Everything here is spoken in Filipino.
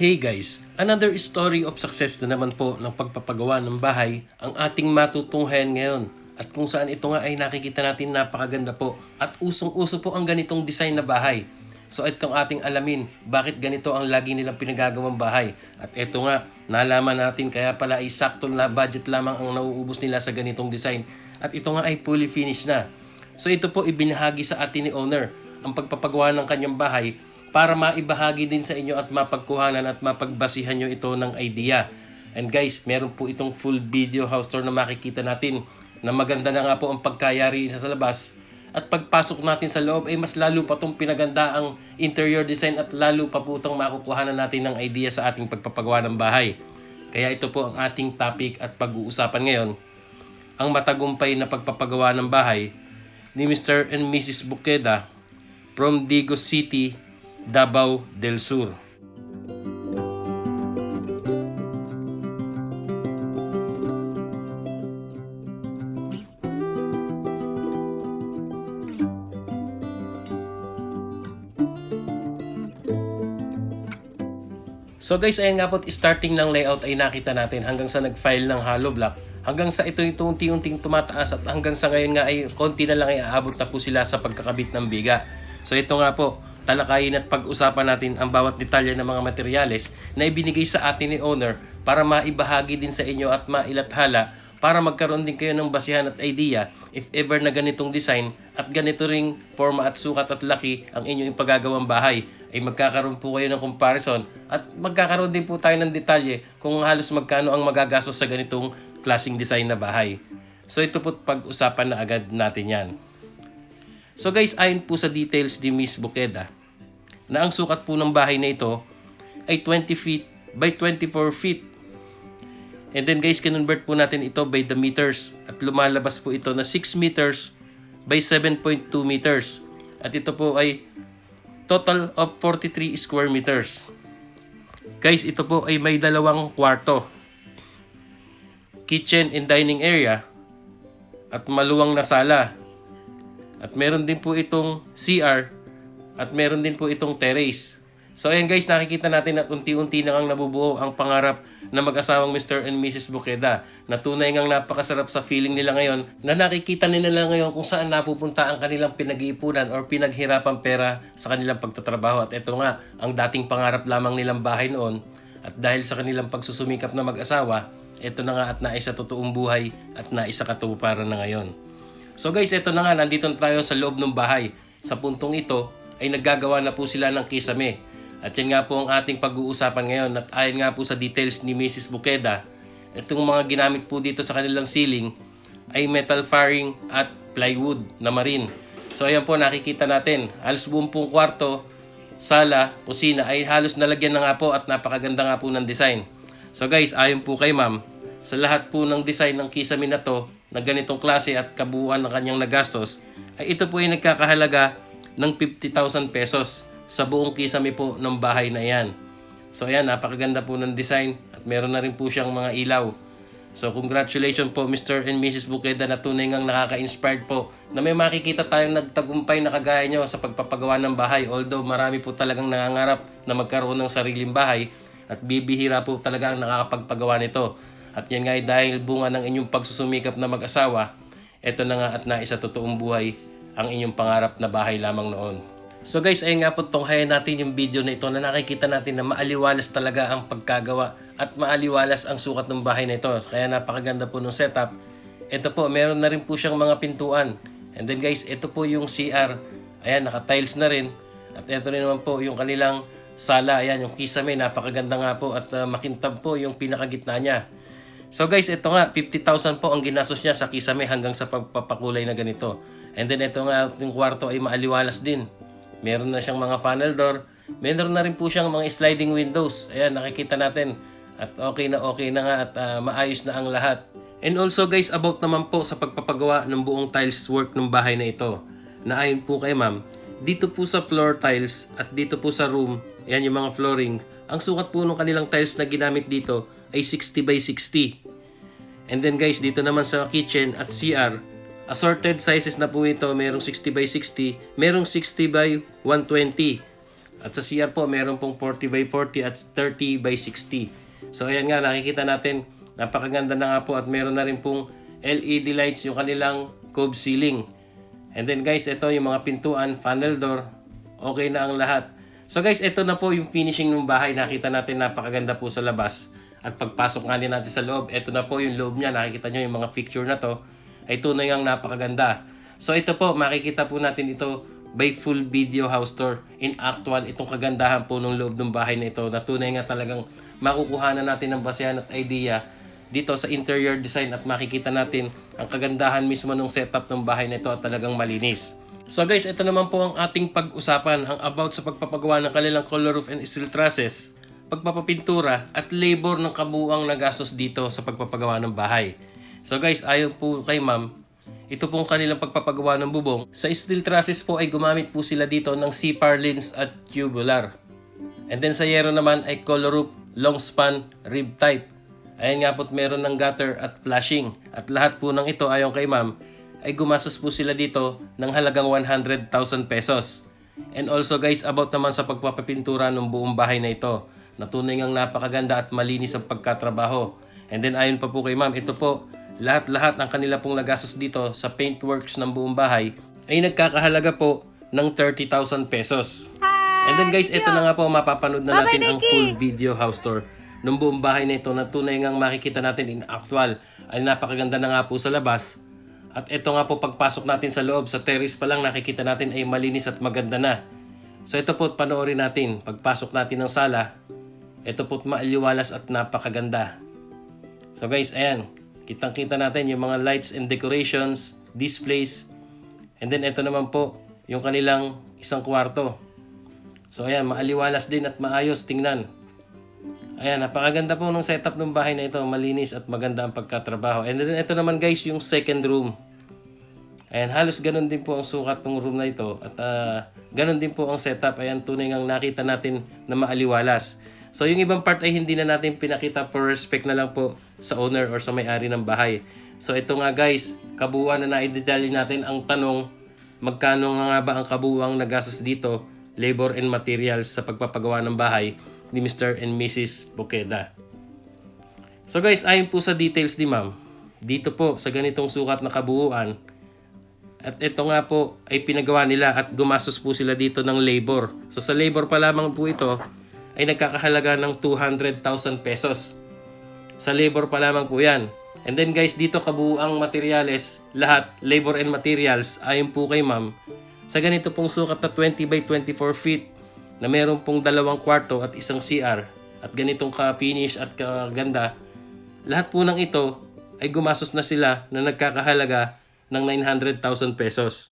Hey guys, another story of success na naman po ng pagpapagawa ng bahay ang ating matutunghayan ngayon. At kung saan ito nga ay nakikita natin napakaganda po at usong-uso po ang ganitong design na bahay. So itong ating alamin, bakit ganito ang lagi nilang pinagagawang bahay. At ito nga, nalaman natin kaya pala ay sakto na budget lamang ang nauubos nila sa ganitong design. At ito nga ay fully finished na. So ito po ibinahagi sa atin ni owner ang pagpapagawa ng kanyang bahay para maibahagi din sa inyo at mapagkuhanan at mapagbasihan nyo ito ng idea. And guys, meron po itong full video house tour na makikita natin na maganda na nga po ang pagkayari sa labas. At pagpasok natin sa loob ay mas lalo pa itong pinaganda ang interior design at lalo pa po itong makukuhanan natin ng idea sa ating pagpapagawa ng bahay. Kaya ito po ang ating topic at pag-uusapan ngayon. Ang matagumpay na pagpapagawa ng bahay ni Mr. and Mrs. Bukeda from Digo City, Davao del Sur. So guys, ayun nga po, starting ng layout ay nakita natin hanggang sa nag-file ng hollow block, hanggang sa ito yung unti-unting tumataas at hanggang sa ngayon nga ay konti na lang ay aabot na po sila sa pagkakabit ng biga. So ito nga po, talakayin at pag-usapan natin ang bawat detalye ng mga materyales na ibinigay sa atin ni owner para maibahagi din sa inyo at mailathala para magkaroon din kayo ng basihan at idea if ever na ganitong design at ganito ring forma at sukat at laki ang inyong ipagagawang bahay ay magkakaroon po kayo ng comparison at magkakaroon din po tayo ng detalye kung halos magkano ang magagastos sa ganitong klaseng design na bahay. So ito po pag-usapan na agad natin yan. So guys, ayon po sa details ni Miss Bukeda, na ang sukat po ng bahay na ito ay 20 feet by 24 feet. And then guys, kinonvert po natin ito by the meters at lumalabas po ito na 6 meters by 7.2 meters. At ito po ay total of 43 square meters. Guys, ito po ay may dalawang kwarto. Kitchen and dining area at maluwang na sala. At meron din po itong CR at meron din po itong terrace. So ayan guys, nakikita natin at unti-unti na ang nabubuo ang pangarap na mag-asawang Mr. and Mrs. Bukeda na tunay ngang napakasarap sa feeling nila ngayon na nakikita nila ngayon kung saan napupunta ang kanilang pinag-iipunan or pinaghirapan pera sa kanilang pagtatrabaho. At ito nga, ang dating pangarap lamang nilang bahay noon at dahil sa kanilang pagsusumikap na mag-asawa, ito na nga at naisa totoong buhay at naisa katuparan na ngayon. So guys, ito na nga, nandito na tayo sa loob ng bahay. Sa puntong ito ay naggagawa na po sila ng kisame. At yan nga po ang ating pag-uusapan ngayon at ayon nga po sa details ni Mrs. Bukeda, itong mga ginamit po dito sa kanilang ceiling ay metal faring at plywood na marin. So ayan po nakikita natin, halos buong pong kwarto, sala, kusina ay halos nalagyan na nga po at napakaganda nga po ng design. So guys, ayon po kay ma'am, sa lahat po ng design ng kisame na to, na ganitong klase at kabuuan ng kanyang nagastos, ay ito po ay nagkakahalaga ng 50,000 pesos sa buong kisame po ng bahay na yan. So ayan, napakaganda po ng design at meron na rin po siyang mga ilaw. So congratulations po Mr. and Mrs. Bukeda na tunay ngang nakaka-inspired po na may makikita tayong nagtagumpay na kagaya nyo sa pagpapagawa ng bahay. Although marami po talagang nangangarap na magkaroon ng sariling bahay at bibihira po talaga ang nakakapagpagawa nito. At yan nga ay dahil bunga ng inyong pagsusumikap na mag-asawa, ito na nga at naisa totoong buhay ang inyong pangarap na bahay lamang noon. So guys, ayun nga po tunghayan natin yung video na ito na nakikita natin na maaliwalas talaga ang pagkagawa at maaliwalas ang sukat ng bahay na ito. Kaya napakaganda po ng setup. Ito po, meron na rin po siyang mga pintuan. And then guys, ito po yung CR. Ayan, naka-tiles na rin. At ito rin naman po yung kanilang sala. Ayan, yung kisame, napakaganda nga po at uh, makintab po yung pinakagitna niya. So guys, ito nga, 50,000 po ang ginastos niya sa kisame hanggang sa pagpapakulay na ganito. And then ito nga, yung kwarto ay maaliwalas din. Meron na siyang mga funnel door. Meron na rin po siyang mga sliding windows. Ayan, nakikita natin. At okay na okay na nga at uh, maayos na ang lahat. And also guys, about naman po sa pagpapagawa ng buong tiles work ng bahay na ito. Na ayon po kay ma'am, dito po sa floor tiles at dito po sa room, yan yung mga flooring, ang sukat po ng kanilang tiles na ginamit dito ay 60 by 60. And then guys, dito naman sa kitchen at CR, Assorted sizes na po ito. Merong 60 by 60, merong 60 by 120. At sa CR po, meron pong 40 by 40 at 30 by 60. So ayan nga, nakikita natin, napakaganda na nga po at meron na rin pong LED lights yung kanilang cove ceiling. And then guys, ito yung mga pintuan, funnel door, okay na ang lahat. So guys, ito na po yung finishing ng bahay. Nakita natin napakaganda po sa labas. At pagpasok nga din natin sa loob, ito na po yung loob niya. Nakikita nyo yung mga picture na to. Ay tunay ang napakaganda. So ito po, makikita po natin ito by full video house tour. In actual, itong kagandahan po ng loob ng bahay na ito na tunay nga talagang makukuha na natin ng basehan at idea dito sa interior design at makikita natin ang kagandahan mismo ng setup ng bahay na ito at talagang malinis. So guys, ito naman po ang ating pag-usapan ang about sa pagpapagawa ng kanilang color roof and steel trusses, pagpapapintura at labor ng kabuuang nagastos dito sa pagpapagawa ng bahay. So guys, ayon po kay ma'am, ito pong kanilang pagpapagawa ng bubong. Sa steel trusses po ay gumamit po sila dito ng C-par lens at tubular. And then sa yero naman ay color roof, long span, rib type. Ayan nga po't meron ng gutter at flashing. At lahat po ng ito ayon kay ma'am ay gumastos po sila dito ng halagang 100,000 pesos. And also guys, about naman sa pagpapapintura ng buong bahay na ito. Na tunay ngang napakaganda at malinis ang pagkatrabaho. And then ayon pa po kay ma'am, ito po, lahat-lahat ng kanila pong nagastos dito sa paintworks ng buong bahay ay nagkakahalaga po ng 30,000 pesos. And then guys, ito na nga po mapapanood na natin ang full video house tour ng buong bahay na ito na tunay ngang makikita natin in actual ay napakaganda na nga po sa labas. At ito nga po pagpasok natin sa loob, sa terrace pa lang nakikita natin ay malinis at maganda na. So ito po panoorin natin, pagpasok natin ng sala, ito po maaliwalas at napakaganda. So guys, ayan, kitang kita natin yung mga lights and decorations, displays, and then ito naman po yung kanilang isang kwarto. So ayan, maaliwalas din at maayos tingnan. Ayan, napakaganda po ng setup ng bahay na ito. Malinis at maganda ang pagkatrabaho. And then ito naman guys, yung second room. Ayan, halos ganun din po ang sukat ng room na ito. At ah, ganun din po ang setup. Ayan, tunay ngang nakita natin na maaliwalas. So yung ibang part ay hindi na natin pinakita for respect na lang po sa owner or sa may-ari ng bahay. So ito nga guys, kabuuan na naidetalye natin ang tanong, magkano nga ba ang kabuuang nagastos dito, labor and materials sa pagpapagawa ng bahay ni Mr. and Mrs. Bukeda. So guys, ayon po sa details ni ma'am, dito po sa ganitong sukat na kabuuan, at ito nga po ay pinagawa nila at gumastos po sila dito ng labor. So sa labor pa lamang po ito ay nagkakahalaga ng 200,000 pesos. Sa labor pa lamang po yan. And then guys, dito kabuuang materyales, lahat, labor and materials, ayon po kay ma'am, sa ganito pong sukat na 20 by 24 feet, na meron pong dalawang kwarto at isang CR, at ganitong ka-finish at kaganda, lahat po ng ito ay gumastos na sila na nagkakahalaga ng 900,000 pesos.